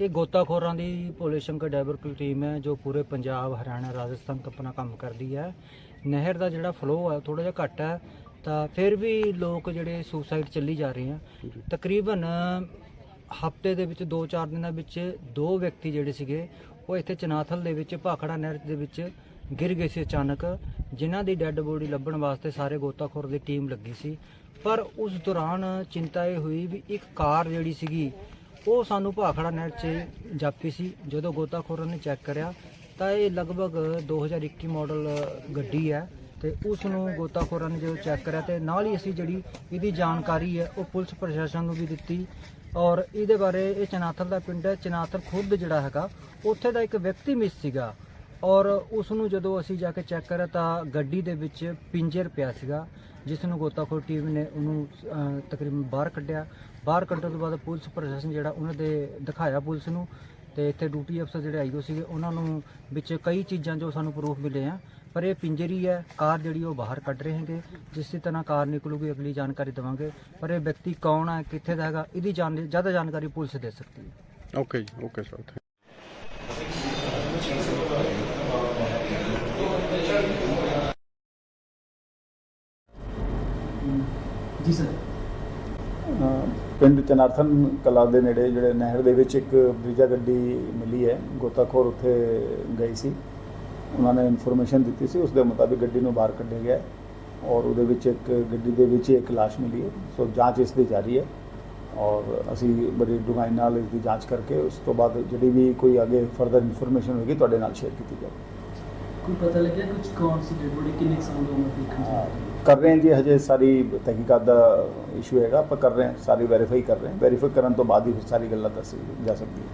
ਇਹ ਗੋਤਾਖੋਰਾਂ ਦੀ ਭੋਲੇ ਸ਼ੰਕਰ ਡਾਇਵਰਕਲ ਟੀਮ ਹੈ ਜੋ ਪੂਰੇ ਪੰਜਾਬ ਹਰਿਆਣਾ ਰਾਜਸਥਾਨ ਤੋਂ ਆਪਣਾ ਕੰਮ ਕਰਦੀ ਹੈ। ਨਹਿਰ ਦਾ ਜਿਹੜਾ ਫਲੋ ਹੈ ਥੋੜਾ ਜਿਹਾ ਘੱਟ ਹੈ ਤਾਂ ਫਿਰ ਵੀ ਲੋਕ ਜਿਹੜੇ ਸੁਸਾਈਡ ਚੱਲੀ ਜਾ ਰਹੇ ਆ। ਤਕਰੀਬਨ ਹਫ਼ਤੇ ਦੇ ਵਿੱਚ 2-4 ਦਿਨਾਂ ਵਿੱਚ ਦੋ ਵਿਅਕਤੀ ਜਿਹੜੇ ਸੀਗੇ ਉਹ ਇੱਥੇ ਚਨਾਥਲ ਦੇ ਵਿੱਚ ਭਾਖੜਾ ਨਹਿਰ ਦੇ ਵਿੱਚ ਗਿਰ ਗਏ ਸੀ ਅਚਾਨਕ ਜਿਨ੍ਹਾਂ ਦੀ ਡੈੱਡ ਬੋਡੀ ਲੱਭਣ ਵਾਸਤੇ ਸਾਰੇ ਗੋਤਾਖੋਰ ਦੀ ਟੀਮ ਲੱਗੀ ਸੀ। ਪਰ ਉਸ ਦੌਰਾਨ ਚਿੰਤਾ ਇਹ ਹੋਈ ਵੀ ਇੱਕ ਕਾਰ ਜਿਹੜੀ ਸੀਗੀ ਉਹ ਸਾਨੂੰ ਭਾਖੜਾ ਨਹਿਰ 'ਚ ਜਾਪੀ ਸੀ। ਜਦੋਂ ਗੋਤਾਖੋਰਾਂ ਨੇ ਚੈੱਕ ਕਰਿਆ, ਤਾਂ ਇਹ ਲਗਭਗ 2021 ਮਾਡਲ ਗੱਡੀ ਹੈ ਤੇ ਉਸ ਨੂੰ ਗੋਤਾਖੋਰਾਂ ਨੇ ਜਦੋਂ ਚੈੱਕ ਕਰਿਆ ਤੇ ਨਾਲ ਹੀ ਅਸੀਂ ਜਿਹੜੀ ਇਹਦੀ ਜਾਣਕਾਰੀ ਹੈ, ਉਹ ਪੁਲਿਸ ਪ੍ਰਸ਼ਾਸਨ ਨੂੰ ਵੀ ਦਿੱਤੀ। ਔਰ ਇਹਦੇ ਬਾਰੇ ਇਹ ਚਨਾਥਲ ਦਾ ਪਿੰਡ ਹੈ। ਚਨਾਥਲ ਖੁਦ ਜਿਹੜਾ ਹੈਗਾ, ਉੱਥੇ ਦਾ ਇੱਕ ਵਿਅਕਤੀ ਮਿਸ ਸੀਗਾ। ਔਰ ਉਸ ਨੂੰ ਜਦੋਂ ਅਸੀਂ ਜਾ ਕੇ ਚੈੱਕ ਕਰਿਆ ਤਾਂ ਗੱਡੀ ਦੇ ਵਿੱਚ ਪਿੰਜਰ ਪਿਆ ਸੀਗਾ ਜਿਸ ਨੂੰ ਗੋਤਾਖੋਰ ਟੀਮ ਨੇ ਉਹਨੂੰ ਅਹ, ਤਕਰੀਬਨ ਬਾਹਰ ਕੱਢਿਆ। ਬਾਹਰ ਕੱਢਣ ਤੋਂ ਬਾਅਦ ਪੁਲਿਸ ਪ੍ਰਸ਼ਾਸਨ ਜਿਹੜਾ ਉਹਨਾਂ ਦੇ ਦਿਖਾਇਆ ਪੁਲਿਸ ਨੂੰ ਤੇ ਇੱਥੇ ਡਿਊਟੀ ਅਫਸਰ ਜਿਹੜੇ ਆਈਓ ਸੀਗੇ ਉਹਨਾਂ ਨੂੰ ਵਿੱਚ ਕਈ ਚੀਜ਼ਾਂ ਜੋ ਸਾਨੂੰ ਪ੍ਰੂਫ ਮਿਲੇ ਆ ਪਰ ਇਹ ਪਿੰਜਰ ਹੀ ਹੈ ਕਾਰ ਜਿਹੜੀ ਉਹ ਬਾਹਰ ਕੱਢ ਰਹੇ ਹੈਗੇ। ਜਿਸ ਦੀ ਤਰ੍ਹਾਂ ਕਾਰ ਨਿਕਲੂਗੀ ਅਗਲੀ ਜਾਣਕਾਰੀ ਦੇਵਾਂਗੇ। ਪਰ ਇਹ ਵਿਅਕਤੀ ਕੌਣ ਹੈ ਕਿੱਥੇ ਦਾ ਹੈਗਾ ਇਹਦੀ ਜਾਣ ਜ਼ਿਆਦਾ ਜਾਣਕਾਰੀ ਪੁਲਿਸ ਦੇ ਸਕਦੀ ਹੈ। ਓਕੇ ਜੀ ਓਕੇ ਸਰ ਜੀ, ਸਰ। ਪਿੰਡ ਚਨਾਰਥਨ ਕਲਾ ਦੇ ਨੇੜੇ ਜਿਹੜੇ ਨਹਿਰ ਦੇ ਵਿੱਚ ਇੱਕ ਬ੍ਰਿਜਾ ਗੱਡੀ ਮਿਲੀ ਹੈ। ਗੋਤਾਖੋਰ ਉੱਥੇ ਗਈ ਸੀ। ਉਹਨਾਂ ਨੇ ਇਨਫੋਰਮੇਸ਼ਨ ਦਿੱਤੀ ਸੀ। ਉਸ ਦੇ ਮੁਤਾਬਿਕ ਗੱਡੀ ਨੂੰ ਬਾਹਰ ਕੱਢਿਆ ਗਿਆ ਔਰ ਉਹਦੇ ਵਿੱਚ ਇੱਕ ਗੱਡੀ ਦੇ ਵਿੱਚ ਇੱਕ ਲਾਸ਼ ਮਿਲੀ ਹੈ। ਸੋ, ਜਾਂਚ ਇਸ ਦੀ ਜਾਰੀ ਹੈ ਔਰ ਅਸੀਂ ਬੜੀ ਡੂੰਘਾਈ ਨਾਲ ਇਸ ਦੀ ਜਾਂਚ ਕਰਕੇ ਉਸ ਤੋਂ ਬਾਅਦ ਜਿਹੜੀ ਵੀ ਕੋਈ ਅੱਗੇ ਫਰਦਰ ਇਨਫੋਰਮੇਸ਼ਨ ਹੋਏਗੀ, ਤੁਹਾਡੇ ਨਾਲ ਸ਼ੇਅਰ ਕੀਤੀ ਜਾਵੇਗੀ ਕੋਈ ਪਤਾ ਲੱਗਿਆ ਕੁਝ ਕੌਣ ਸੀ ਡੈਡ ਬੋਡੀ ਕਿੰਨੇ ਸਾਲ ਦੀ ਉਮਰ ਦੀ ਕਰ ਰਹੇ ਹਾਂ ਜੀ, ਹਜੇ ਸਾਰੀ ਤਹਿਕੀਕਾਤ ਦਾ ਇਸ਼ੂ ਹੈਗਾ, ਆਪਾਂ ਕਰ ਰਹੇ ਹਾਂ, ਸਾਰੀ ਵੈਰੀਫਾਈ ਕਰ ਰਹੇ ਹਾਂ। ਵੈਰੀਫਾਈ ਕਰਨ ਤੋਂ ਬਾਅਦ ਹੀ ਸਾਰੀ ਗੱਲਾਂ ਦੱਸੀ ਜਾ ਸਕਦੀ ਹੈ।